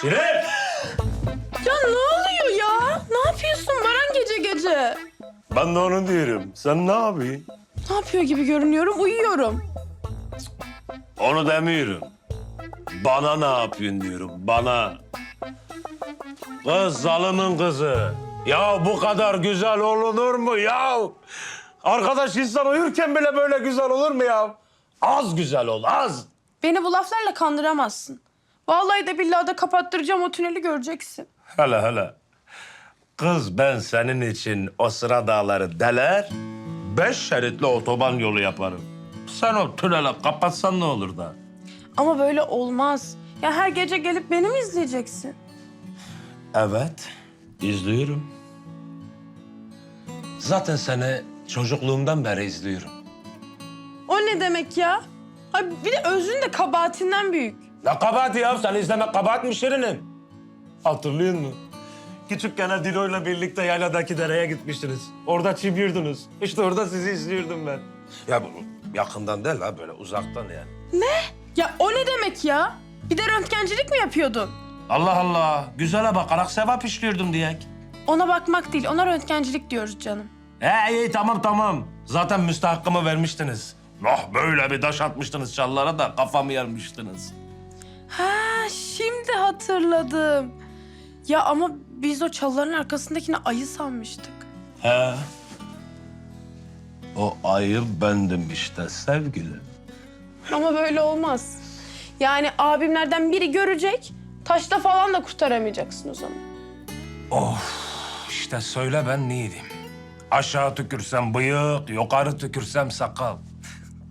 Şirin! Ya ne oluyor ya? Ne yapıyorsun Baran gece gece? Ben de onu diyorum. Sen ne yapıyorsun? Ne yapıyor gibi görünüyorum? Uyuyorum. Onu demiyorum. Bana ne yapıyorsun diyorum, bana. Kız zalımın kızı. Ya bu kadar güzel olunur mu ya? Arkadaş insan uyurken bile böyle güzel olur mu ya? Az güzel ol, az. Beni bu laflarla kandıramazsın. Vallahi de billahi de kapattıracağım o tüneli göreceksin. Hele hele. Kız ben senin için o sıra dağları deler, beş şeritli otoban yolu yaparım. Sen o tüneli kapatsan ne olur da? Ama böyle olmaz. Ya her gece gelip beni mi izleyeceksin? Evet, izliyorum. Zaten seni çocukluğumdan beri izliyorum. O ne demek ya? Ay bir de özün de kabahatinden büyük. Ne kabahat ya? Seni izlemek kabahat Şirinim? Hatırlıyor musun? Küçükken Dilo'yla birlikte yayladaki dereye gitmiştiniz. Orada çim yiyordunuz. İşte orada sizi izliyordum ben. Ya bu yakından değil ha böyle uzaktan yani. Ya o ne demek ya? Bir de röntgencilik mi yapıyordun? Allah Allah. Güzele bakarak sevap işliyordum diyek. Ona bakmak değil, ona röntgencilik diyoruz canım. He iyi tamam tamam. Zaten müstahakkımı vermiştiniz. Oh böyle bir taş atmıştınız çallara da kafamı yarmıştınız. Ha şimdi hatırladım. Ya ama biz o çalıların arkasındakini ayı sanmıştık. He. O ayı bendim işte sevgilim. Ama böyle olmaz. Yani abimlerden biri görecek, taşla falan da kurtaramayacaksın o zaman. İşte söyle ben neydim? Aşağı tükürsem bıyık, yukarı tükürsem sakal.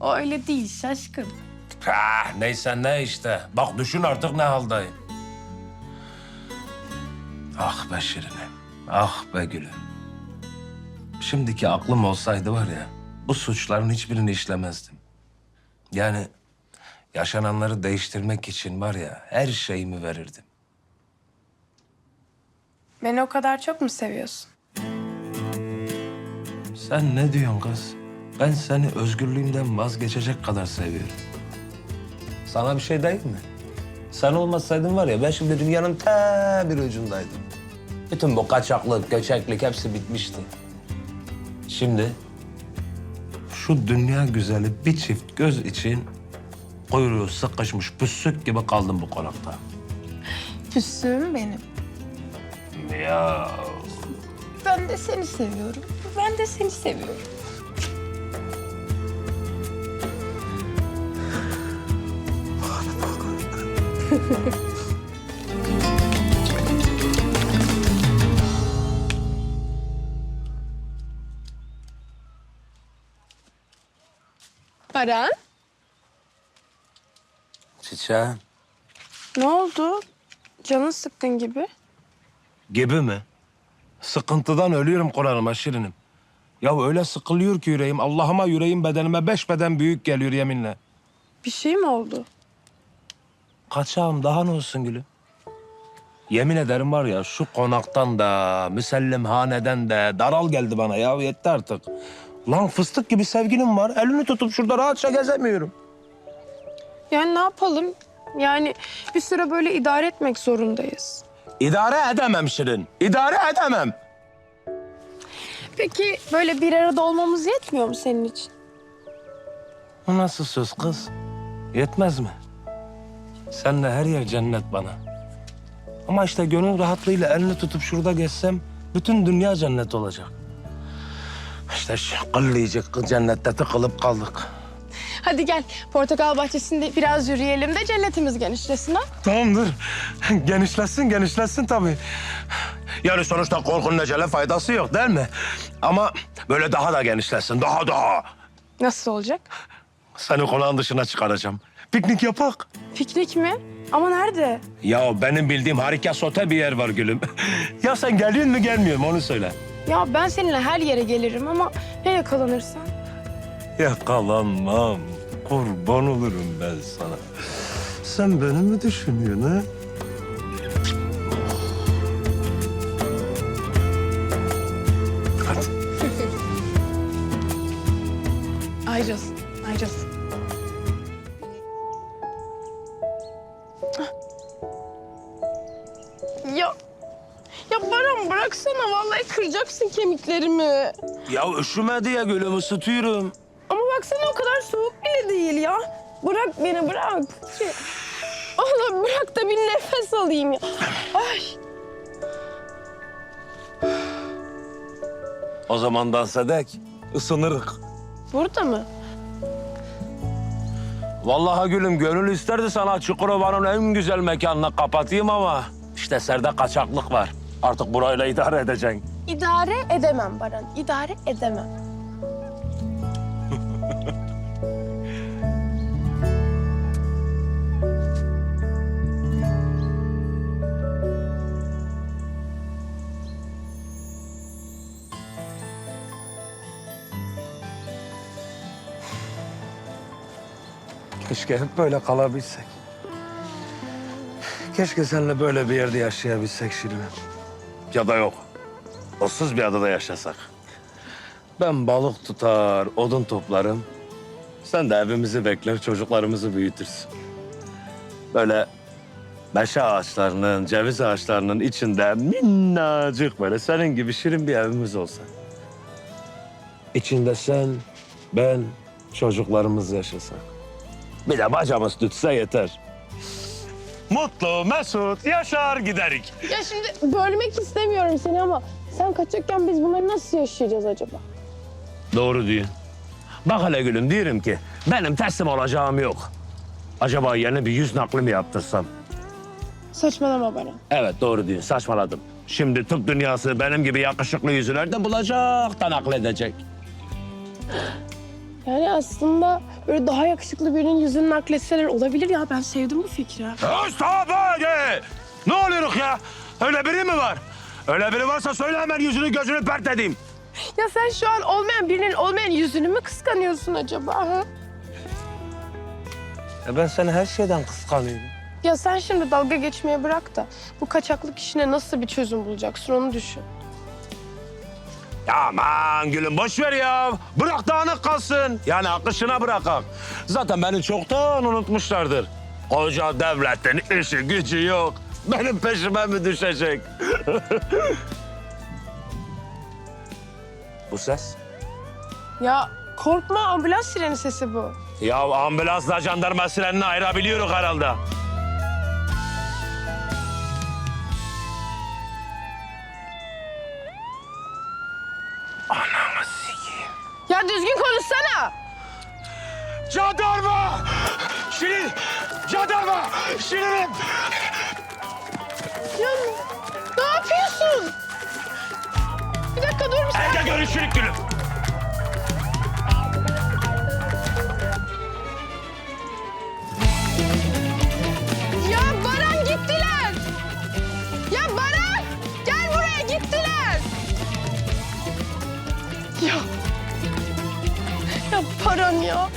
O öyle değil şaşkın. Ha, neyse ne işte. Bak düşün artık ne haldayım. Ah be Şirinim, ah be gülüm. Şimdiki aklım olsaydı var ya, bu suçların hiçbirini işlemezdim. Yani yaşananları değiştirmek için var ya, her şeyimi verirdim. Beni o kadar çok mu seviyorsun? Sen ne diyorsun kız? Ben seni özgürlüğümden vazgeçecek kadar seviyorum. Sana bir şey değil mi? Sen olmasaydın var ya ben şimdi dünyanın ta bir ucundaydım. Bütün bu kaçaklık, göçeklik hepsi bitmişti. Şimdi şu dünya güzeli bir çift göz için kuyruğu sıkışmış püssük gibi kaldım bu konakta. Püssüm benim. Ya Ben de seni seviyorum. Ben de seni seviyorum. Baran, çiçeğim. ne oldu? Canın sıkkın gibi. Gibi mi? Sıkıntıdan ölüyorum Kur'an'ıma Şirinim. Ya öyle sıkılıyor ki yüreğim. Allah'ıma yüreğim bedenime beş beden büyük geliyor yeminle. Bir şey mi oldu? Kaçağım daha ne olsun gülüm? Yemin ederim var ya şu konaktan da, müsellimhaneden de daral geldi bana ya yetti artık. Lan fıstık gibi sevgilim var. Elini tutup şurada rahatça gezemiyorum. Yani ne yapalım? Yani bir süre böyle idare etmek zorundayız. İdare edemem Şirin. İdare edemem. Peki böyle bir arada olmamız yetmiyor mu senin için? Bu nasıl söz kız? Yetmez mi? Seninle her yer cennet bana. Ama işte gönül rahatlığıyla elini tutup şurada geçsem bütün dünya cennet olacak. İşte şu cennette tıkılıp kaldık. Hadi gel portakal bahçesinde biraz yürüyelim de cennetimiz genişlesin ha. Tamamdır. Genişlesin, genişlesin tabii. Yani sonuçta korkunun ecele faydası yok değil mi? Ama böyle daha da genişlesin, daha daha. Nasıl olacak? Seni konağın dışına çıkaracağım. Piknik yapak. Piknik mi? Ama nerede? Ya benim bildiğim harika sote bir yer var gülüm. ya sen geliyor mu gelmiyor mu onu söyle. Ya ben seninle her yere gelirim ama ya yakalanırsan? Yakalanmam. Kurban olurum ben sana. Sen beni mi düşünüyorsun ha? Ya üşüme diye gülüm ısıtıyorum. Ama baksana o kadar soğuk bile değil ya. Bırak beni bırak. Şey, Allah bırak da bir nefes alayım ya. Ay. O zaman dans edek, ısınırık. Burada mı? Vallahi gülüm gönül isterdi sana Çukurova'nın en güzel mekanını kapatayım ama... ...işte serde kaçaklık var. Artık burayla idare edeceksin. İdare edemem Baran. İdare edemem. Keşke hep böyle kalabilsek. Keşke seninle böyle bir yerde yaşayabilsek Şirin. Ya da yok. Issız bir adada yaşasak. Ben balık tutar, odun toplarım. Sen de evimizi bekler, çocuklarımızı büyütürsün. Böyle meşe ağaçlarının, ceviz ağaçlarının içinde minnacık böyle senin gibi şirin bir evimiz olsa. İçinde sen, ben, çocuklarımız yaşasak. Bir de bacamız tutsa yeter. Mutlu, mesut, yaşar giderik. Ya şimdi bölmek istemiyorum seni ama sen kaçakken biz bunları nasıl yaşayacağız acaba? Doğru diyor. Bak hele gülüm diyorum ki benim teslim olacağım yok. Acaba yeni bir yüz nakli mi yaptırsam? Saçmalama Baran. Evet doğru diyorsun saçmaladım. Şimdi tıp dünyası benim gibi yakışıklı yüzü nerede bulacak da nakledecek. Yani aslında böyle daha yakışıklı birinin yüzünü nakletseler olabilir ya. Ben sevdim bu fikri. Mustafa! Ne oluyoruz ya? Öyle biri mi var? Öyle biri varsa söyle hemen yüzünü gözünü pert edeyim. Ya sen şu an olmayan birinin olmayan yüzünü mü kıskanıyorsun acaba? Ha? E ben seni her şeyden kıskanıyorum. Ya sen şimdi dalga geçmeye bırak da bu kaçaklık işine nasıl bir çözüm bulacaksın onu düşün. Ya aman gülüm boş ver ya. Bırak dağınık kalsın. Yani akışına bırakak. Zaten beni çoktan unutmuşlardır. Koca devletin işi gücü yok. Benim peşime mi düşecek? Bu ses? Ya korkma ambulans sireni sesi bu. Ya ambulansla jandarma sirenini ayırabiliyoruz herhalde. Anamı sikeyim. Ya düzgün konuşsana. Jandarma! Şirin! Jandarma! Şirin'im! Ya ne yapıyorsun? Bir dakika dur bir saniye. Görüşürük gülüm. Ya Baran gittiler. Ya Baran gel buraya gittiler. Ya. Ya Baran ya.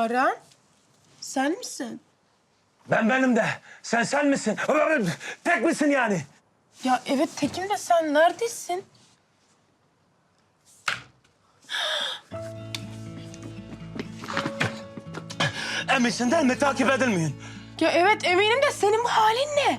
Baran sen misin? Ben benim de. Sen sen misin? Tek misin yani? Ya evet Tekin de sen neredesin? Eminsin değil mi? Takip edilmeyin. Ya evet eminim de senin bu halin ne?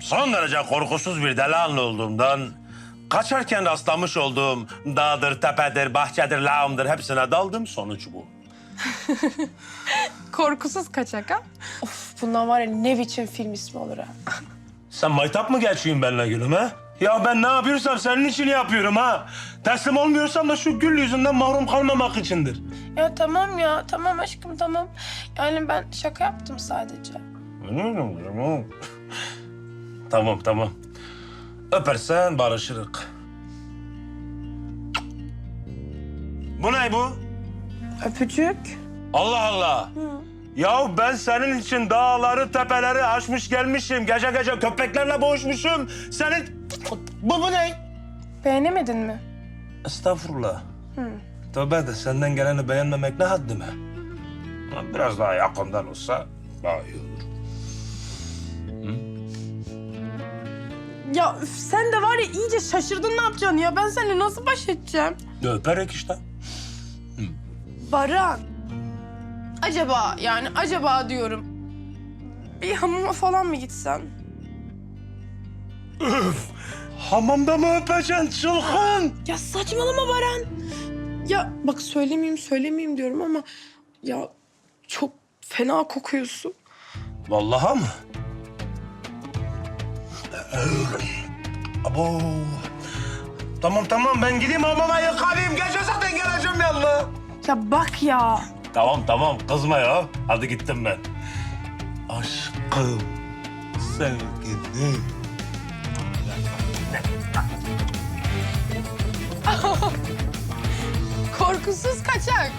Son derece korkusuz bir delikanlı olduğumdan... ...kaçarken rastlamış olduğum dağdır, tepedir, bahçedir, lağımdır hepsine daldım. Sonuç bu. Korkusuz kaçak ha? Of bundan var ya ne biçim film ismi olur ha. Sen maytap mı geçiyorsun benimle gülüm ha? Ya ben ne yapıyorsam senin için yapıyorum ha. Teslim olmuyorsam da şu gül yüzünden mahrum kalmamak içindir. Ya tamam ya tamam aşkım tamam. Yani ben şaka yaptım sadece. tamam tamam. Öpersen barışırık. Bu ne bu? Öpücük. Allah Allah. Ya ben senin için dağları, tepeleri aşmış gelmişim. Gece gece köpeklerle boğuşmuşum. Senin... Bu, bu ne? Beğenemedin mi? Estağfurullah. tövbe de senden geleni beğenmemek ne haddime. Biraz daha yakından olsa daha iyi olur. Ya üf, sen de var ya iyice şaşırdın ne yapacaksın ya. Ben seninle nasıl baş edeceğim? Öperek işte. Baran. Acaba yani acaba diyorum. Bir hamama falan mı gitsen? Hamamda mı öpeceksin çılgın? Ya saçmalama Baran. Ya bak söylemeyeyim söylemeyeyim diyorum ama ya çok fena kokuyorsun. Vallahi mı? Abo. Tamam tamam ben gideyim hamama yıkanayım. Gece zaten geleceğim yanına. Ya bak ya. Tamam tamam kızma ya. Hadi gittim ben. Aşkım sevgilim. Korkusuz kaçak.